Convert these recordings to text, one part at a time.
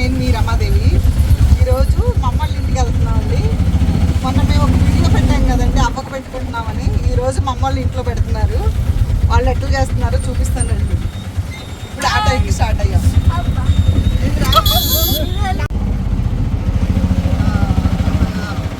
నేను మీ రమాదేవి. ఈరోజు మా అమ్మ వాళ్ళ ఇంటికి వెళ్తున్నామండి. మొన్న మేము ఒక వీడియో పెట్టాం కదండి అమ్మకు పెట్టుకుంటున్నామని. ఈరోజు మా అమ్మ వాళ్ళ ఇంట్లో పెడుతున్నారు. వాళ్ళు ఎట్లా చేస్తున్నారో చూపిస్తానండి ఇప్పుడు ఆ టైంకి స్టార్ట్ అయ్యాం.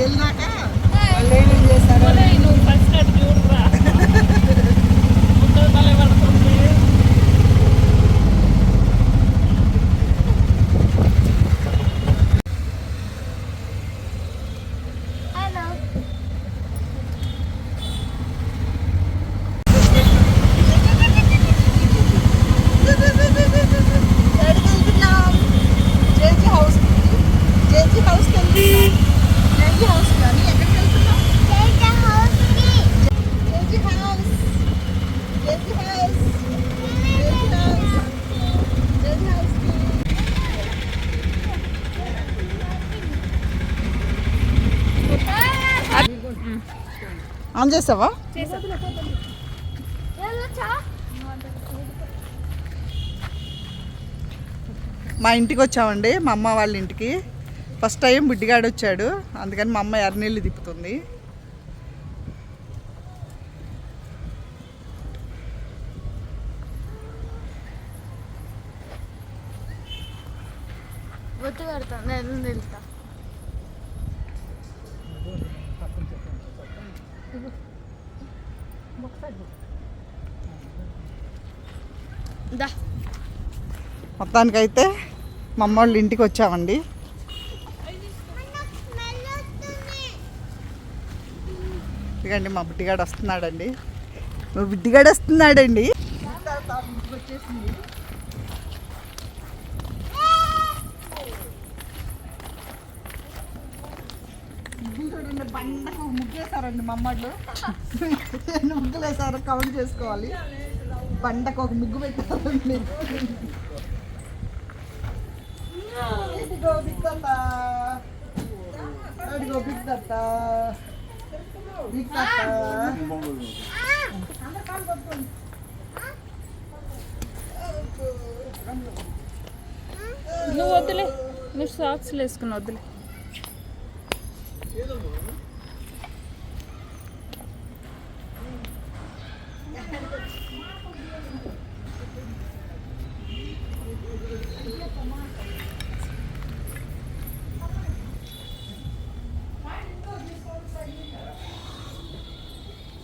వెళ్ళినాక చేసావా? మా ఇంటికి వచ్చామండి మా అమ్మ వాళ్ళ ఇంటికి. ఫస్ట్ టైం బుడ్డిగాడు వచ్చాడు అందుకని మా అమ్మ ఎర్రనీళ్ళు తిప్పుతుంది. బొట్టు నేను వెళ్తా మొత్తానికైతే మా అమ్మ వాళ్ళ ఇంటికి వచ్చామండి. ఇదిగండి మా బుడ్డిగాడు వస్తున్నాడండి. మా బుడ్డిగాడు వస్తున్నాడండి. బండకు ముగ్గేశారండి మా అమ్మళ్ళు ఎన్ని ముగ్గులు వేసారో కౌంట్ చేసుకోవాలి. బండకు ఒక ముగ్గు పెట్టారండి ఇదిగో బిగ్గత అదిగో బిగ్గత బిగ్గత నువ్వు వద్దులే నువ్వు సాక్స్ వేసుకుని వద్దులే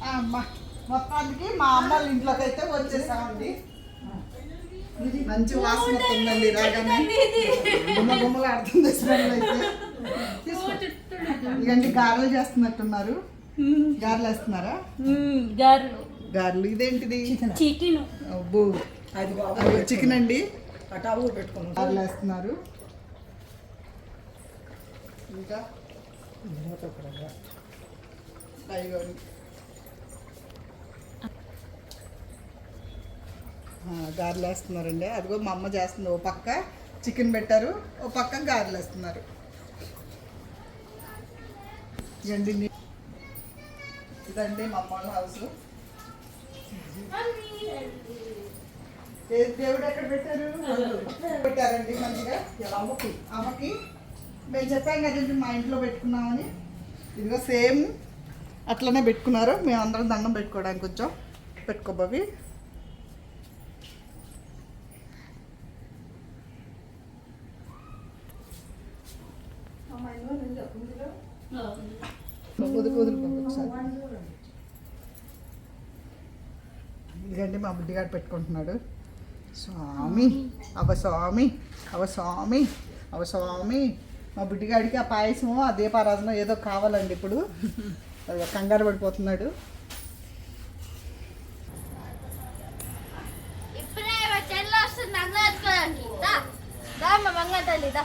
అమ్మ మొత్తానికి మా అమ్మ వాళ్ళ ఇంట్లోకి అయితే వచ్చేసామండి. మంచి వాసన వస్తుందండి రాగానే. గుమ్మ గుమ్మలు ఆడుతుంది స్మెల్ అయితే. తీసుకో. ఇదండి గారెలు చేస్తున్నట్టున్నారు. గారెలు వేస్తున్నారా? గారెలు. గారెలు. ఇదేంటిది? చికెన్. అబ్బో. అది చికెన్ అండి. గారెలు వేస్తున్నారు. ఇంకా అయ్యోండి ఆ, గారెలు వేస్తున్నారండి. అదిగో మా అమ్మ చేస్తుంది. ఓ పక్క చికెన్ పెట్టారు. ఓ పక్క గారెలు వేస్తున్నారు. ఇదండి ఇదండి మా అమ్మ హౌస్ దేవుడు ఎక్కడ పెట్టారు? పెట్టారండి మంచిగా. అమ్మకి. అమ్మకి. మేము చెప్పాం కదండి మా ఇంట్లో పెట్టుకున్నామని. ఇదిగో సేమ్ అట్లనే పెట్టుకున్నారు. మేము అందరం దండం పెట్టుకోవడానికి కొంచెం పెట్టుకోబోవి. వదులు వదులు ఒకసారి మా బుడ్డిగాడు పెట్టుకుంటున్నాడు. స్వామి అవ స్వామి అవ స్వామి అవ స్వామి. మా బుడ్డిగాడికి ఆ పాయసము ఆ దీపారాధన ఏదో కావాలండి ఇప్పుడు. కంగారు పడిపోతున్నాడు. దా మా తల్లి దా.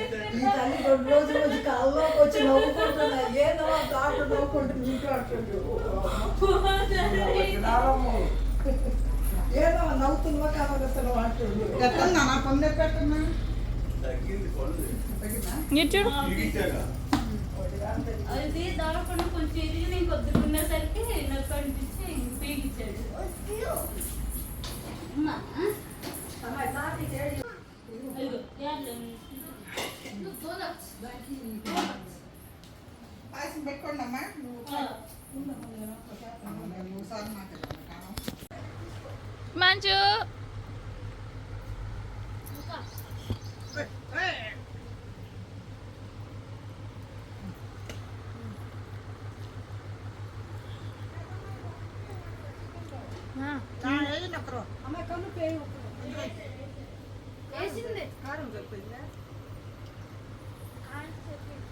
తల్లి రెండు రోజులు వచ్చి కళ్ళలోకి వచ్చి నవ్వుకుంటున్నా ఏదో దాంట్లో నవ్వుకుంటుంది ఇంట్లో. ఏదో నవ్వుతున్నా కనబడుతున్నావు అంటుండు ఎట్లుందా నా పొందే పెట్టున్నా అది దాడకుండా కొంచెం ఎదిగి ఉండేసరికి నాకు కనిపించి పీకిచ్చాడు అమ్మా పాయసం పెట్టుకోండి అమ్మా నువ్వు ఆ. నువ్వు సార్ నాకు మంచు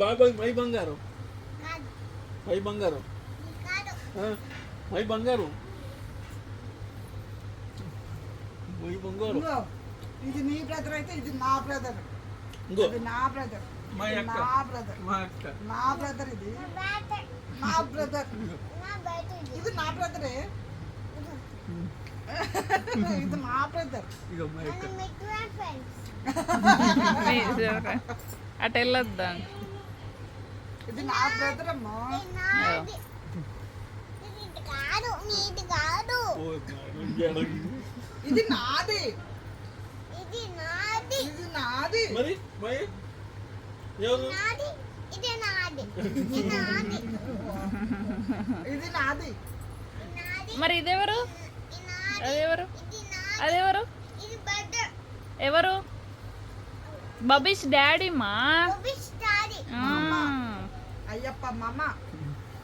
బాయ్ మై బంగారం. మై బంగారం. మై బంగారం. మై బంగారం. ఇది నీ బ్రదర్ అయితే ఇది నా బ్రదర్ ఇంకో. ఇది నా బ్రదర్ మా బ్రదర్ నా బ్రదర్ ఇది. నా బ్రదర్ ఇది. నా బ్రదరే ఇది నా బ్రదర్ అటు వెళ్ళొద్దా? ఇది నా బ్రదర్ అమ్మా. ఇది నాది. ఇది నాది. ఇది నాది మరి మరి? ఎవరు? నాది ఇది నాది. ఇది నాది ఇది నాది నాది మరి ఇదెవరు? ఇది నాది అదెవరు? ఇది నాది అదెవరు ఎవరు? బబీష్ డాడీ మా ఆ. అయ్యప్ప మామ.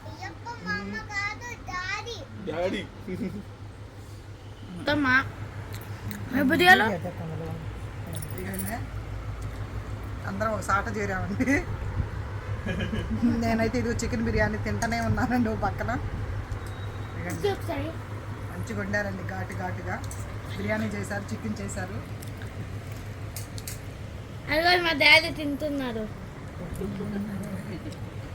అయ్యప్ప మమ్మ కాదు డాడీ. డాడీ. అత్తమ్మా బుదియాలో ఇగండి. అందరం ఒక సాట చేరామండి. నేనైతే ఇది చికెన్ బిర్యానీ తింటూనే ఉన్నానండి ఓ పక్కన. మంచిగా వండారండి ఘాటు ఘాటుగా. బిర్యానీ చేశారు చికెన్ చేశారు. మా డాడీ తింటున్నారు.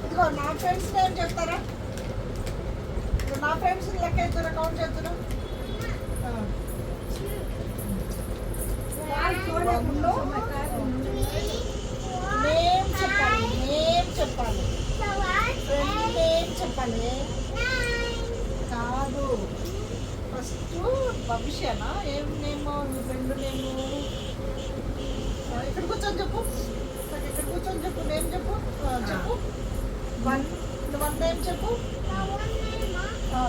ఇదిగో నా ఫ్రెండ్స్ నేమ్ చెప్తారా నా ఫ్రెండ్స్ లెక్క ఎత్తురా కౌంట్ చేస్తున్నా నేమ్ చెప్పాలి. నేమ్ చెప్పాలి ఫ్రెండ్ నేమ్ చెప్పాలి కాదు ఫస్ట్ భవిష్యనా ఏం నేమో ఫ్రెండ్ నేము? ఇక్కడ కూర్చొని చెప్పు. సరే, ఇక్కడ కూర్చొని చెప్పు. నేమ్ చెప్పు. చెప్పు. వన్ వన్ నేమ్ చెప్పు. ఆ.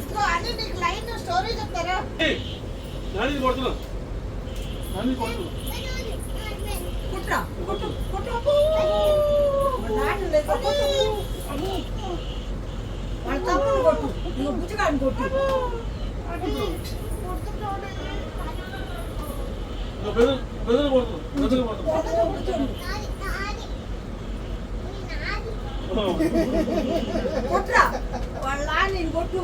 ఇదిగో అని నీకు లైన్ స్టోరీ చెప్తారా? నాని 작은 걸도 이거 무지간 걸도 너 배달 배달 걸도 배달 걸도. కొట్రా వాళ్ళ నేను కొట్టు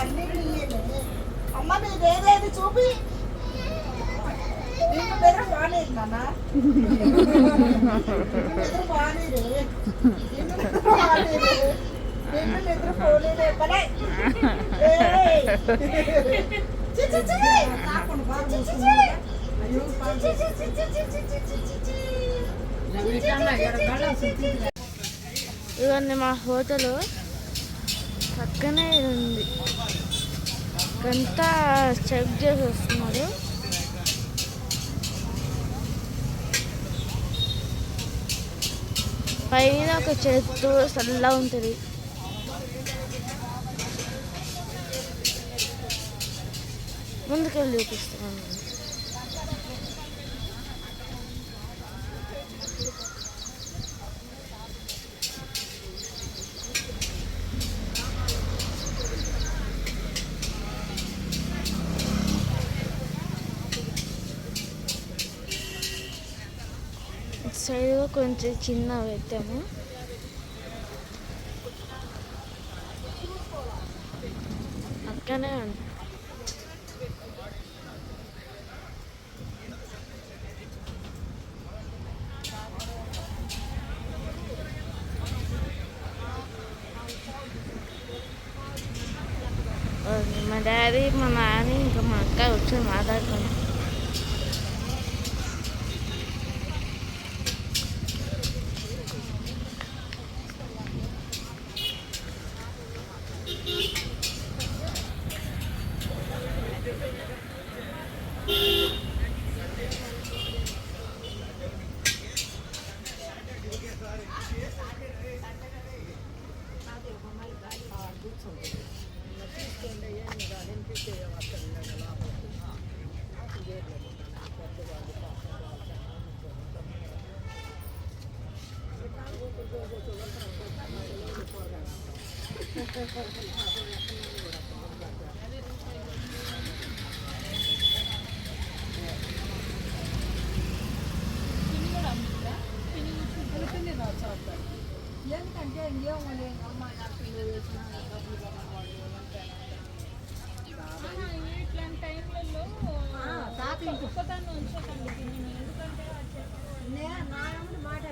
అన్ని అమ్మ నీకు ఏదేది చూపి నీకు బెదర బాగాలేదు నాన్న బెదర బాగాలేదు ఇవన్నీ మా హోటల్. పక్కనే ఉంది. అంతా చెక్ చేసి వస్తున్నారు. పైన ఒక చెట్టు చల్లగా ఉంటుంది. ముందుకెళ్ళి చూపిస్తాను. కొంచెం చిన్న పెట్టాము. అక్కనే ఉంది మా డాడీ మా నాని ఇంకా మా అక్క వచ్చి మాట్లాడుకున్నాం ఎందుకంటే ఇంకేం లేదు అమ్మ నాకు పిల్లలు వచ్చిన డబ్బులు కట్టకూడదు ఇట్లాంటి టైంలలో తాత గొప్పతనం ఉంచకండి నా మాట